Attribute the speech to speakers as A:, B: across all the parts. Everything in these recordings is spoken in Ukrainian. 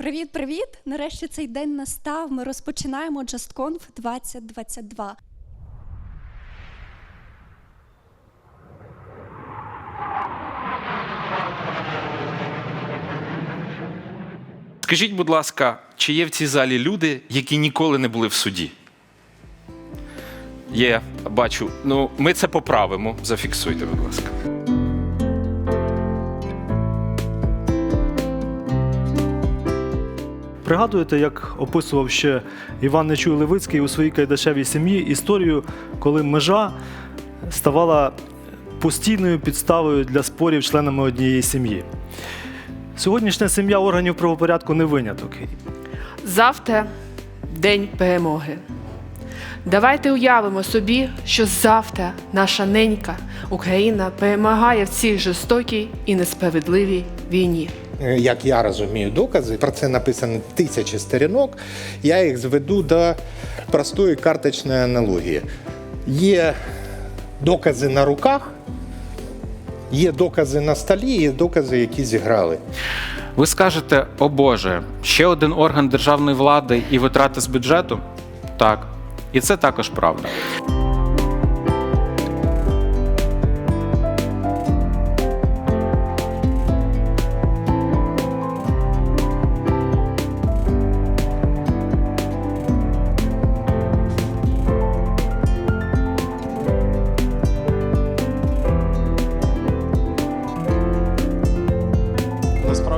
A: Привіт, привіт! Нарешті цей день настав. Ми розпочинаємо JustConf 2022.
B: Скажіть, будь ласка, чи є в цій залі люди, які ніколи не були в суді? Є, бачу. Ну, ми це поправимо. Зафіксуйте, будь ласка.
C: Пригадуєте, як описував ще Іван Нечуй Левицький у своїй кайдашевій сім'ї історію, коли межа ставала постійною підставою для спорів членами однієї сім'ї. Сьогоднішня сім'я органів правопорядку не виняток.
D: Завтра день перемоги. Давайте уявимо собі, що завтра наша ненька Україна перемагає в цій жорстокій і несправедливій війні.
E: Е, як я розумію докази, про це написано тисячі сторінок. Я їх зведу до простої карточної аналогії. Є докази на руках, є докази на столі, є докази, які зіграли.
B: Ви скажете, о Боже, ще один орган державної влади і витрати з бюджету? Так. І це також правда.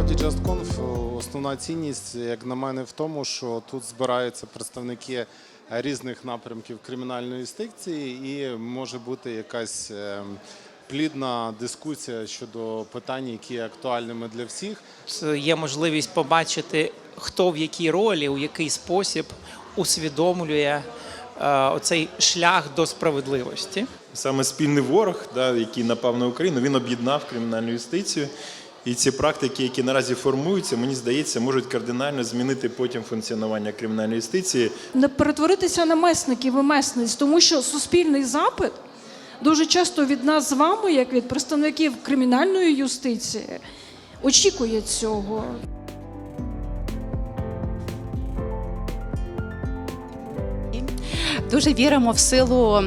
F: Насправді JustConf е, основна цінність, як на мене, в тому, що тут збираються представники різних напрямків кримінальної юстиції, і може бути якась е, плідна дискусія щодо питань, які є актуальними для всіх.
G: Це є можливість побачити, хто в якій ролі, у який спосіб усвідомлює е, оцей шлях до справедливості.
H: Саме спільний ворог, да, який напав на Україну, він об'єднав кримінальну юстицію. І ці практики, які наразі формуються, мені здається, можуть кардинально змінити потім функціонування кримінальної юстиції.
I: не перетворитися на месників і месниць, тому що суспільний запит дуже часто від нас з вами, як від представників кримінальної юстиції, очікує цього.
J: Дуже віримо в силу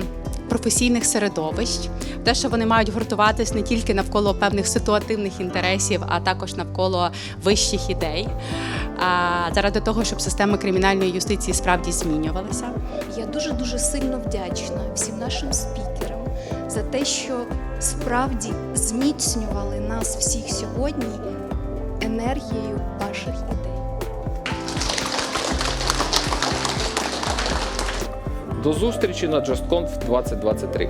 J: професійних середовищ, те, що вони мають гуртуватись не тільки навколо певних ситуативних інтересів, а також навколо вищих ідей. А заради того, щоб система кримінальної юстиції справді змінювалася.
K: Я дуже дуже сильно вдячна всім нашим спікерам за те, що справді зміцнювали нас всіх сьогодні енергією ваших ідей.
L: До зустрічі на JustConf 2023.